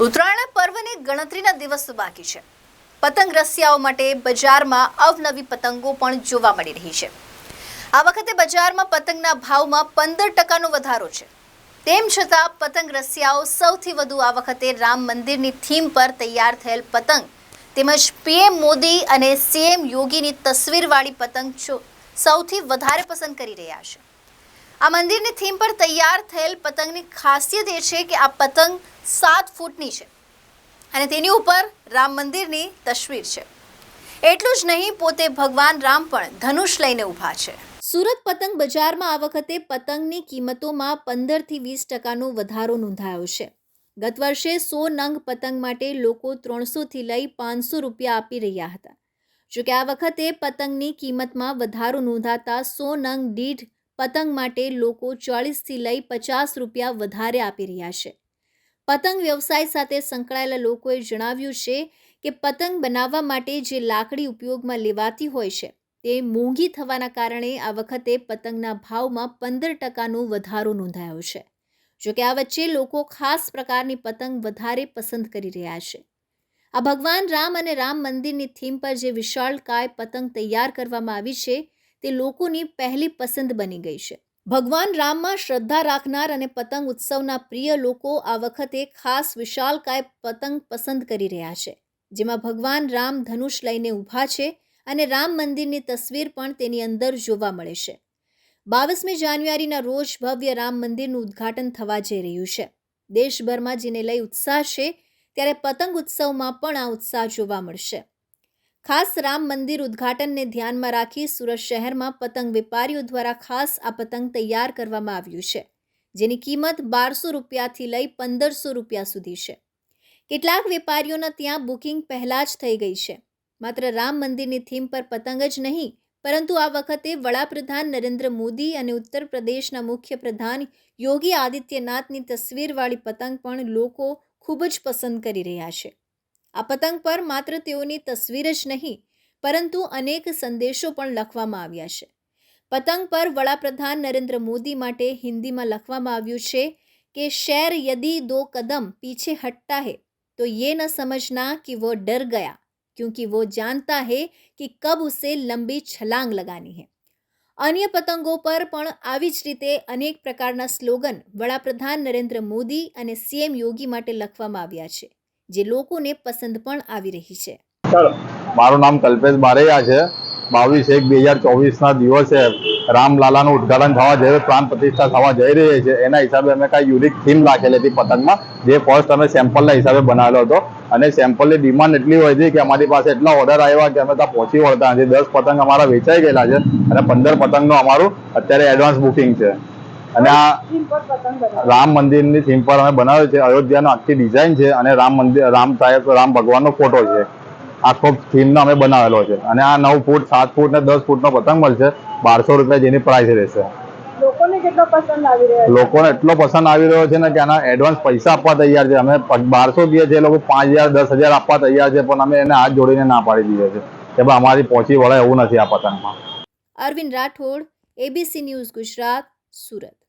ઉત્તરાયણ પર્વની ગણતરીના દિવસો બાકી છે. પતંગ રસિયાઓ માટે બજારમાં અવનવી પતંગો પણ જોવા મળી રહી છે. આ વખતે બજારમાં પતંગના ભાવમાં પંદર ટકાનો વધારો છે. તેમ છતાં પતંગ રસિયાઓ સૌથી વધુ આ વખતે રામ મંદિરની થીમ પર તૈયાર થયેલ પતંગ તેમજ પીએમ મોદી અને સીએમ યોગીની તસવીરવાળી પતંગ સૌથી વધારે પસંદ કરી રહ્યા છે. આ મંદિરની થીમ પર તૈયાર થયેલ પતંગની ખાસિયત એ છે કે આ પતંગ સાત ફૂટની છે અને તેની ઉપર રામ મંદિરની તસવીર છે. એટલું જ નહીં, પોતે ભગવાન રામ પણ ધનુષ લઈને ઊભા છે. સુરત પતંગ બજારમાં આ વખતે પતંગની કિંમતોમાં પંદરથી વીસ ટકાનો વધારો નોંધાયો છે. ગત વર્ષે સો નંગ પતંગ માટે લોકો ત્રણસોથી લઈ પાંચસો રૂપિયા આપી રહ્યા હતા. જોકે આ વખતે પતંગની કિંમતમાં વધારો નોંધાતા સો નંગ દીઠ પતંગ માટે લોકો ચાળીસથી લઈ પચાસ રૂપિયા વધારે આપી રહ્યા છે. પતંગ વ્યવસાય સાથે સંકળાયેલા લોકોએ જણાવ્યું છે કે પતંગ બનાવવા માટે જે લાકડી ઉપયોગમાં લેવાતી હોય છે, તે મોંઘી થવાના કારણે આ વખતે પતંગના ભાવમાં પંદર ટકાનો વધારો નોંધાયો છે. જોકે આ વચ્ચે લોકો ખાસ પ્રકારની પતંગ વધારે પસંદ કરી રહ્યા છે. આ ભગવાન રામ અને રામ મંદિરની થીમ પર જે વિશાળકાય પતંગ તૈયાર કરવામાં આવી છે તે લોકોની પહેલી પસંદ બની ગઈ છે. ભગવાન રામમાં શ્રદ્ધા રાખનાર અને પતંગ ઉત્સવના પ્રિય લોકો આ વખતે ખાસ વિશાલકાય પતંગ પસંદ કરી રહ્યા છે. જેમાં ભગવાન રામ ધનુષ લઈને ઊભા છે અને રામ મંદિરની તસવીર પણ તેની અંદર જોવા મળે છે. બાવીસમી જાન્યુઆરીના રોજ ભવ્ય રામ મંદિરનું ઉદ્ઘાટન થવા જઈ રહ્યું છે. દેશભરમાં જેને લઈ ઉત્સાહ છે, ત્યારે પતંગ ઉત્સવમાં પણ આ ઉત્સાહ જોવા મળશે. ખાસ રામ મંદિર ઉદ્ઘાટનને ધ્યાનમાં રાખી સુરત શહેરમાં પતંગ વેપારીઓ દ્વારા ખાસ આ પતંગ તૈયાર કરવામાં આવ્યું છે, જેની કિંમત બારસો રૂપિયાથી લઈ પંદરસો રૂપિયા સુધી છે. કેટલાક વેપારીઓના ત્યાં બુકિંગ પહેલાં જ થઈ ગઈ છે. માત્ર રામ મંદિરની થીમ પર પતંગ જ નહીં, પરંતુ આ વખતે વડાપ્રધાન નરેન્દ્ર મોદી અને ઉત્તર પ્રદેશના મુખ્યપ્રધાન યોગી આદિત્યનાથની તસવીરવાળી પતંગ પણ લોકો ખૂબ જ પસંદ કરી રહ્યા છે. આ પતંગ પર માત્ર તેઓની તસવીર જ નહીં, પરંતુ અનેક સંદેશો પણ લખવામાં આવ્યા છે. પતંગ પર વડાપ્રધાન નરેન્દ્ર મોદી માટે હિન્દીમાં લખવામાં આવ્યું છે કે, શેર યદી દો કદમ પીછે હટતા હે, તો યે ન સમજના કે વો ડર ગયા, ક્યોંકિ વો જાનતા હે કે કબ ઉસે લંબી છલાંગ લગાની હે. અન્ય પતંગો પર પણ આવી જ રીતે અનેક પ્રકારના સ્લોગન વડાપ્રધાન નરેન્દ્ર મોદી અને સીએમ યોગી માટે લખવામાં આવ્યા છે. જે લોકોને પસંદ પણ આવી રહી છે. મારું નામ કલ્પેશ બારૈયા છે. બાવીસ એક બે હજાર ચોવીસના દિવસે રામલાલાનું ઉદ્ઘાટન થવા જઈ પ્રાણ પ્રતિષ્ઠા થવા જઈ રહી છે, એના હિસાબે અમે કાંઈ યુનિક થીમ રાખેલી હતી પતંગમાં. જે ફર્સ્ટ અમે સેમ્પલના હિસાબે બનાવેલો હતો. અને સેમ્પલની ડિમાન્ડ એટલી હોય છે કે અમારી પાસે એટલા ઓર્ડર આવ્યા કે અમે ત્યાં પહોંચી વળતા નથી. દસ પતંગ અમારા વેચાઈ ગયેલા છે અને પંદર પતંગનું અમારું અત્યારે એડવાન્સ બુકિંગ છે. અને આ રામ મંદિરની થીમ પર અમે બનાવ્યો છે. અયોધ્યાનો આખી ડિઝાઇન છે અને રામ મંદિર રામ સાહેબ રામ ભગવાનનો ફોટો છે. આખો થીમનો અમે બનાવેલો છે. અને આ નવ ફૂટ સાત ફૂટ ને દસ ફૂટનો પતંગ મળશે. બારસો રૂપિયા જેની પ્રાઇસ રહેશે. લોકોને કેટલો પસંદ આવી રહ્યો છે? લોકોને એટલો પસંદ આવી રહ્યો છે ને કે આના એડવાન્સ પૈસા આપવા તૈયાર છે. અમે બારસો દઈએ છીએ એ લોકો પાંચ હજાર દસ હજાર આપવા તૈયાર છે પણ અમે એને હાથ જોડીને ના પાડી દઈએ છીએ કે ભાઈ અમારી પહોંચી વળે એવું નથી આ પતંગમાં. Arvind Rathod ABC news Gujarat Surat.